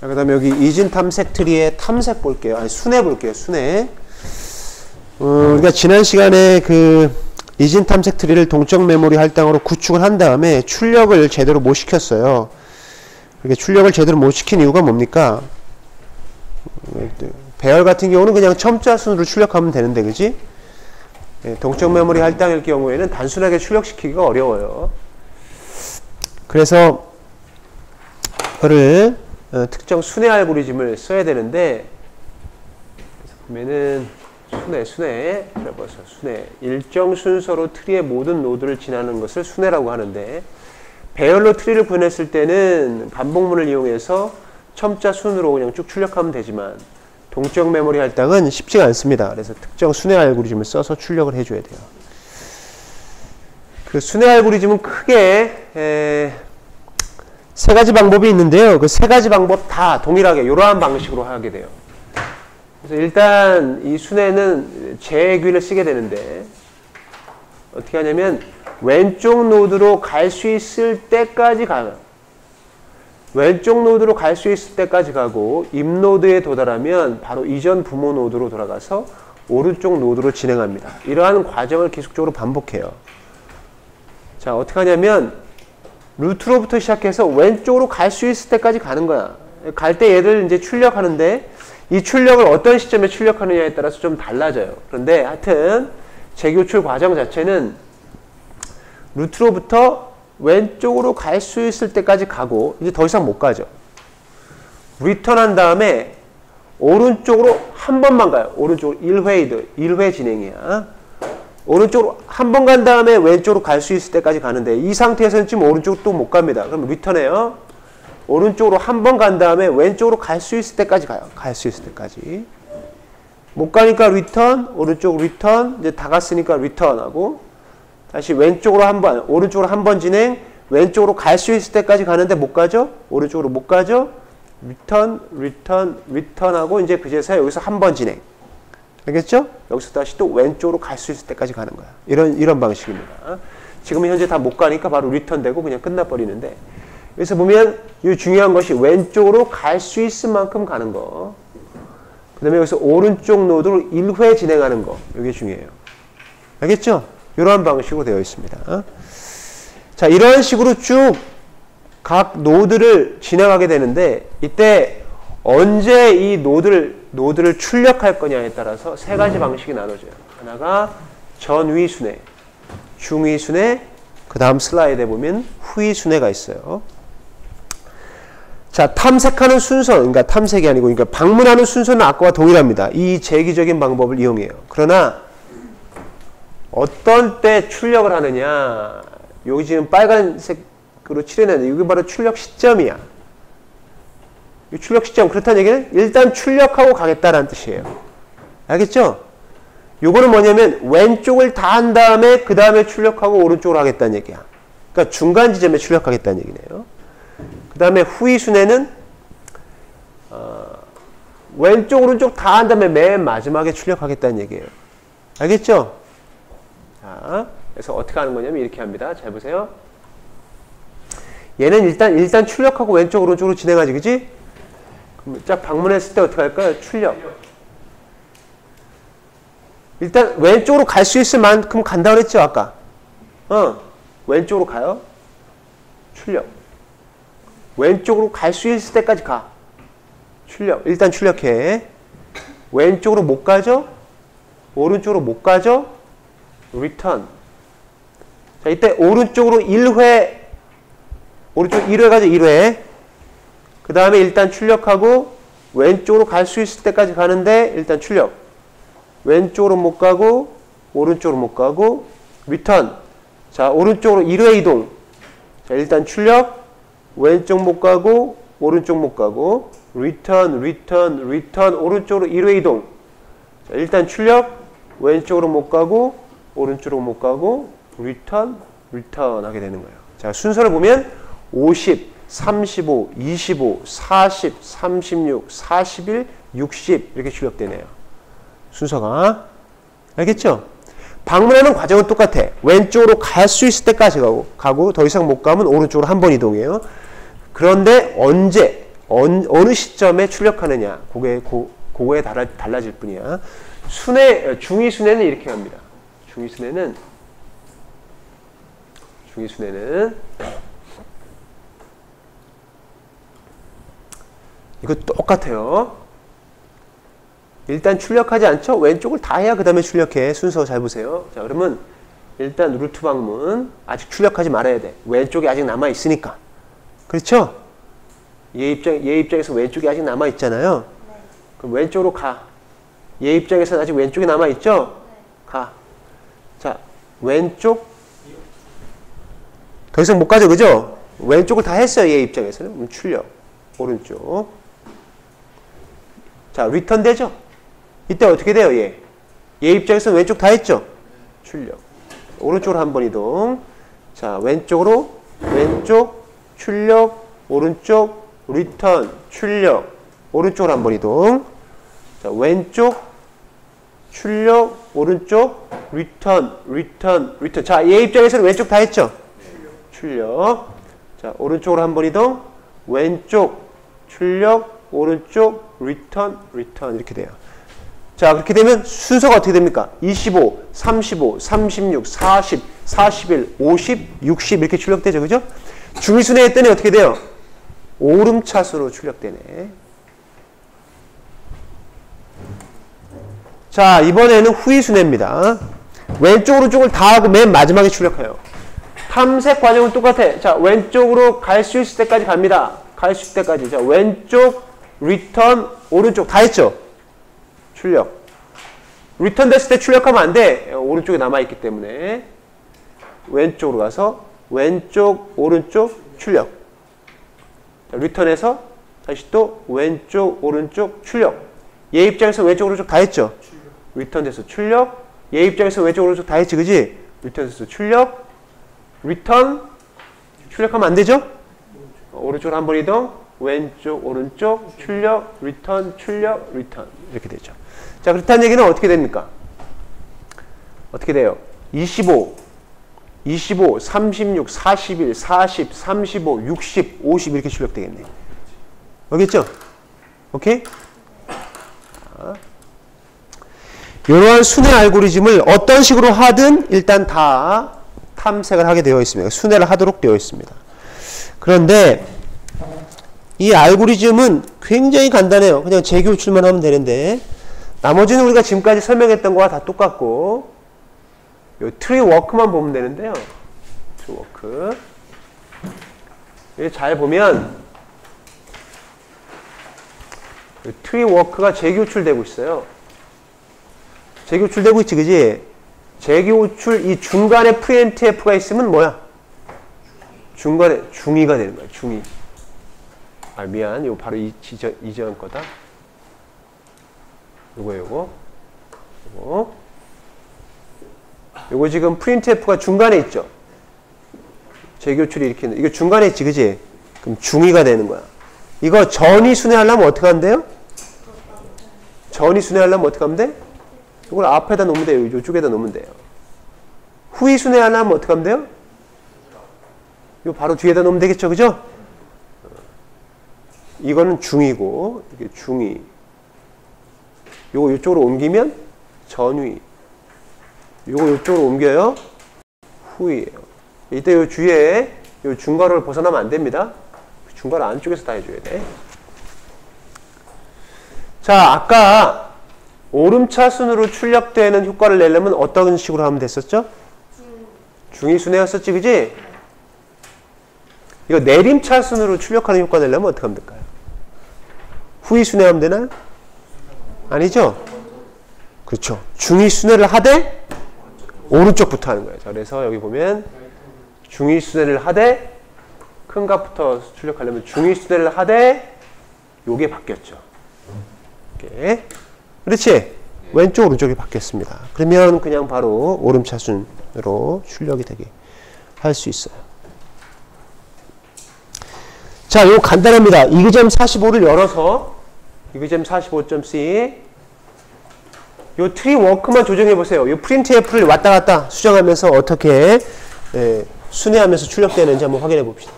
자, 그 다음에 여기 이진 탐색 트리의 탐색 볼게요. 아니, 순회 볼게요. 순회. 어, 우리가 지난 시간에 그 이진 탐색 트리를 동적 메모리 할당으로 구축을 한 다음에 출력을 제대로 못 시켰어요. 그게 출력을 제대로 못 시킨 이유가 뭡니까? 배열 같은 경우는 그냥 첨자 순으로 출력하면 되는데, 그지? 예, 동적 메모리 할당일 경우에는 단순하게 출력시키기가 어려워요. 그래서 그거를 어, 특정 순회 알고리즘을 써야 되는데 그래서 보면은 순회 순회 그래서 순회 일정 순서로 트리의 모든 노드를 지나는 것을 순회라고 하는데 배열로 트리를 보냈을 때는 반복문을 이용해서 첨자 순으로 그냥 쭉 출력하면 되지만 동적 메모리 할당은 쉽지가 않습니다. 그래서 특정 순회 알고리즘을 써서 출력을 해줘야 돼요. 그 순회 알고리즘은 크게 에, 세 가지 방법이 있는데요. 그 세 가지 방법 다 동일하게 이러한 방식으로 하게 돼요. 그래서 일단 이 순회는 제귀를 쓰게 되는데 어떻게 하냐면 왼쪽 노드로 갈 수 있을 때까지 가요. 왼쪽 노드로 갈 수 있을 때까지 가고 입 노드에 도달하면 바로 이전 부모 노드로 돌아가서 오른쪽 노드로 진행합니다. 이러한 과정을 계속적으로 반복해요. 자, 어떻게 하냐면 루트로부터 시작해서 왼쪽으로 갈 수 있을 때까지 가는 거야. 갈 때 얘를 이제 출력하는데 이 출력을 어떤 시점에 출력하느냐에 따라서 좀 달라져요. 그런데 하여튼 재교출 과정 자체는 루트로부터 왼쪽으로 갈 수 있을 때까지 가고 이제 더 이상 못 가죠. 리턴한 다음에 오른쪽으로 한 번만 가요. 오른쪽으로 1회이드, 1회 진행이야. 오른쪽으로 한 번 간 다음에 왼쪽으로 갈 수 있을 때까지 가는데 이 상태에서는 지금 오른쪽으로 또 못 갑니다. 그럼 리턴해요. 오른쪽으로 한 번 간 다음에 왼쪽으로 갈 수 있을 때까지 가요. 갈 수 있을 때까지. 못 가니까 리턴, 오른쪽 리턴, 이제 다 갔으니까 리턴하고 다시 왼쪽으로 한 번, 오른쪽으로 한 번 진행, 왼쪽으로 갈 수 있을 때까지 가는데 못 가죠? 오른쪽으로 못 가죠? 리턴, 리턴, 리턴하고 이제 그제서야 여기서 한 번 진행. 알겠죠? 여기서 다시 또 왼쪽으로 갈 수 있을 때까지 가는 거야. 이런 이런 방식입니다. 지금은 현재 다 못 가니까 바로 리턴 되고 그냥 끝나버리는데 여기서 보면 이 중요한 것이 왼쪽으로 갈 수 있을 만큼 가는 거. 그 다음에 여기서 오른쪽 노드로 1회 진행하는 거. 이게 중요해요. 알겠죠? 이러한 방식으로 되어 있습니다. 자, 이런 식으로 쭉 각 노드를 진행하게 되는데 이때 언제 이 노드를 노드를 출력할 거냐에 따라서 세 가지 방식이 나눠져요. 하나가 전위 순회, 중위 순회, 그 다음 슬라이드에 보면 후위 순회가 있어요. 자, 탐색하는 순서, 그러니까 탐색이 아니고, 그러니까 방문하는 순서는 아까와 동일합니다. 이 제기적인 방법을 이용해요. 그러나 어떤 때 출력을 하느냐, 여기 지금 빨간색으로 칠해놨는데, 이게 바로 출력 시점이야. 출력 시점 그렇다는 얘기는 일단 출력하고 가겠다라는 뜻이에요. 알겠죠? 요거는 뭐냐면 왼쪽을 다 한 다음에 그 다음에 출력하고 오른쪽으로 하겠다는 얘기야. 그러니까 중간 지점에 출력하겠다는 얘기네요. 그 다음에 후위 순회는 어, 왼쪽 오른쪽 다 한 다음에 맨 마지막에 출력하겠다는 얘기예요. 알겠죠? 자, 그래서 어떻게 하는 거냐면 이렇게 합니다. 잘 보세요. 얘는 일단 일단 출력하고 왼쪽 오른쪽으로 진행하지, 그지? 쫙 방문했을 때 어떻게 할까요? 출력. 일단 왼쪽으로 갈 수 있을 만큼 간다 그랬죠 아까. 어, 왼쪽으로 가요. 출력. 왼쪽으로 갈 수 있을 때까지 가. 출력. 일단 출력해. 왼쪽으로 못 가죠? 오른쪽으로 못 가죠? 리턴. 자, 이때 오른쪽으로 1회 오른쪽 1회 가죠, 1회. 그 다음에 일단 출력하고 왼쪽으로 갈 수 있을 때까지 가는데 일단 출력. 왼쪽으로 못 가고 오른쪽으로 못 가고 리턴. 자 오른쪽으로 1회 이동. 자 일단 출력. 왼쪽 못 가고 오른쪽 못 가고 리턴 리턴 리턴 오른쪽으로 1회 이동. 자 일단 출력. 왼쪽으로 못 가고 오른쪽으로 못 가고 리턴 리턴 하게 되는 거예요. 자 순서를 보면 50 35, 25, 40, 36, 41, 60 이렇게 출력되네요. 순서가 알겠죠? 방문하는 과정은 똑같아. 왼쪽으로 갈 수 있을 때까지 가고, 가고 더 이상 못 가면 오른쪽으로 한 번 이동해요. 그런데 언제 어느, 어느 시점에 출력하느냐 그게 고, 그거에 달라, 달라질 뿐이야. 순회 중위 순회는 이렇게 갑니다. 중위 순회는 중위 순회는 이거 똑같아요. 일단 출력하지 않죠? 왼쪽을 다 해야 그 다음에 출력해. 순서 잘 보세요. 자, 그러면 일단 루트 방문 아직 출력하지 말아야 돼. 왼쪽이 아직 남아 있으니까. 그렇죠? 얘 입장 얘 입장에서 왼쪽이 아직 남아 있잖아요. 그럼 왼쪽으로 가. 얘 입장에서는 아직 왼쪽이 남아 있죠? 가. 자, 왼쪽 더 이상 못 가죠, 그죠? 왼쪽을 다 했어요, 얘 입장에서는. 출력. 오른쪽. 자, 리턴 되죠? 이때 어떻게 돼요, 얘? 얘 입장에서는 왼쪽 다 했죠? 출력. 오른쪽으로 한 번 이동. 자, 왼쪽으로, 왼쪽, 출력, 오른쪽, 리턴, 출력. 오른쪽으로 한 번 이동. 자, 왼쪽, 출력, 오른쪽, 리턴, 리턴, 리턴. 자, 얘 입장에서는 왼쪽 다 했죠? 출력. 자, 오른쪽으로 한 번 이동. 왼쪽, 출력, 오른쪽, 리턴, 리턴 이렇게 돼요. 자, 그렇게 되면 순서가 어떻게 됩니까? 25, 35, 36, 40, 41, 50, 60 이렇게 출력되죠. 그죠? 중위순회 했더니 어떻게 돼요? 오름차수로 출력되네. 자, 이번에는 후위순회입니다. 왼쪽, 오른쪽을 다 하고 맨 마지막에 출력해요. 탐색 과정은 똑같아. 자, 왼쪽으로 갈 수 있을 때까지 갑니다. 갈 수 있을 때까지. 자, 왼쪽, 리턴, 오른쪽 다 했죠? 출력. 리턴 됐을 때 출력하면 안 돼. 오른쪽에 남아있기 때문에. 왼쪽으로 가서 왼쪽, 오른쪽, 출력. 자, 리턴해서 다시 또 왼쪽, 오른쪽, 출력. 얘 입장에서 왼쪽, 오른쪽 다 했죠? 리턴 돼서 출력. 얘 입장에서 왼쪽, 오른쪽 다 했지, 그지? 리턴 돼서 출력. 리턴. 출력하면 안 되죠? 오른쪽으로 한 번 이동. 왼쪽, 오른쪽, 출력, 리턴, 출력, 리턴. 이렇게 되죠. 자, 그렇다는 얘기는 어떻게 됩니까? 어떻게 돼요? 25, 25, 36, 41, 40, 35, 60, 50 이렇게 출력되겠네. 알겠죠? 오케이? 이러한 순회 알고리즘을 어떤 식으로 하든 일단 다 탐색을 하게 되어 있습니다. 순회를 하도록 되어 있습니다. 그런데 이 알고리즘은 굉장히 간단해요. 그냥 재교출만 하면 되는데 나머지는 우리가 지금까지 설명했던 거와 다 똑같고 요 트리 워크만 보면 되는데요. 트리 워크 잘 보면 트리 워크가 재교출되고 있어요. 재교출되고 있지, 그지? 재교출, 이 중간에 프리엔트F가 있으면 뭐야? 중간에 중위가 되는 거야, 중위. 아, 미안. 이거 바로 이, 지저, 이전 거다. 요거, 요거. 요거. 요거 지금 프린트F가 중간에 있죠? 재교출이 이렇게 이거 중간에 있지, 그지? 그럼 중위가 되는 거야. 이거 전위 순회하려면 어떻게 하면 돼요? 전위 순회하려면 어떻게 하면 돼? 이걸 앞에다 놓으면 돼요. 이쪽에다 놓으면 돼요. 후위 순회하려면 어떻게 하면 돼요? 이거 바로 뒤에다 놓으면 되겠죠, 그죠? 이거는 중이고, 이게 중위. 요거 이쪽으로 옮기면 전위. 요거 이쪽으로 옮겨요. 후위예요. 이때 요 주위에 요 중괄호를 벗어나면 안 됩니다. 중괄호 안쪽에서 다 해줘야 돼. 자, 아까 오름차순으로 출력되는 효과를 내려면 어떤 식으로 하면 됐었죠? 중위순회였었지, 그지? 이거 내림차순으로 출력하는 효과 내려면 어떻게 하면 될까요? 후위 순회하면 되나요? 아니죠? 그렇죠. 중위 순회를 하되 오른쪽부터 하는 거예요. 자, 그래서 여기 보면 중위 순회를 하되 큰 값부터 출력하려면 중위 순회를 하되 요게 바뀌었죠. 이렇게. 그렇지? 왼쪽 오른쪽이 바뀌었습니다. 그러면 그냥 바로 오름차순으로 출력이 되게 할 수 있어요. 자, 이거 간단합니다. 이그잼 45를 열어서 이그잼 45.c 요 트리 워크만 조정해 보세요. 요 프린트 F를 왔다 갔다 수정하면서 어떻게 예, 순회하면서 출력되는지 한번 확인해 봅시다.